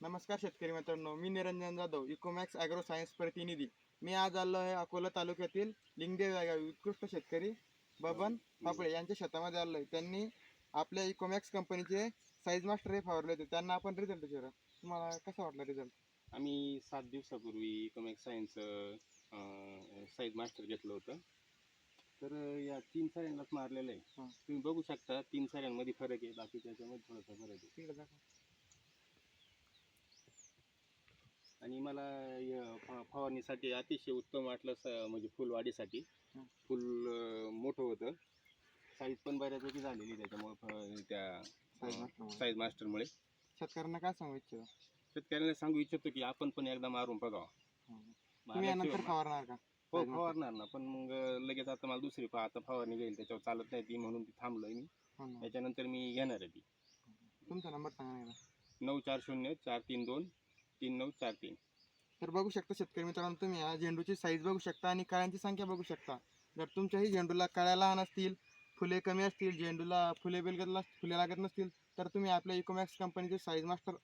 नमस्कार शेतकरी मित्रांनो मी Niranjan Jadhav Ecomax Agro Science प्रतिनिधी. मी आज आलो आहे अकोला तालुक्यातील लिंगदेव या गावी उत्कृष्ट शेतकरी बबन पापळे यांच्या शेतामध्ये आलो आहे. त्यांनी आपल्या इकोमॅक्स कंपनीचे साईज मास्टर हे फवारले होते. त्यांना आपण रिझल्ट विचारा तुम्हाला कसा वाटला रिझल्ट आम्ही सात दिवसापूर्वी इकॉनॉमिक सायन्स साईज मास्टर घेतलं होतं. तर या तीन साऱ्यांनाच मारलेलं आहे. तुम्ही बघू शकता तीन साऱ्यांमध्ये फरक आहे. बाकी त्याच्यामध्ये थोडासा फरक आहे. आणि मला या फ- फवारणीसाठी अतिशय उत्तम वाटलं स- म्हणजे फुलवाढीसाठी हां. फुल अं, मोठं होतं. साईज पण बऱ्यापैकी झालेली त्याच्यामुळे फ- त्या साईज मास्टर साईज मास्टरमुळे शेतकऱ्यांना काय सांगू इच्छिता? शेतकऱ्यांना सांगू इच्छितो की आपण पण एकदा मारून बघावं. तुम्ही यानंतर मारल्याशिवाय- फवारणार का? हो? फवारणार ना पण मग लगेच आता मला दुसरी पहा आता फवारणी घेईल त्याच्यावर चालत नाही ती म्हणून ती थांबलोय मी. हो ना. त्याच्यानंतर मी घेणार आहे ती. तुमचा नंबर सांगा ना एकदा. नऊ चार शून्य चार तीन दोन तीन नऊ चार तीन. तर बघू शकता शेतकरी मित्रांनो तुम्ही या झेंडूची साईज बघू शकता आणि कळ्यांची संख्या बघू शकता. जर तुमच्याही झेंडूला कळ्या लहान असतील फुले कमी असतील झेंडूला फुले बेलगतला फुले लागत नसतील तर तुम्ही आपल्या इकोमॅक्स कंपनीचे साईज मास्टर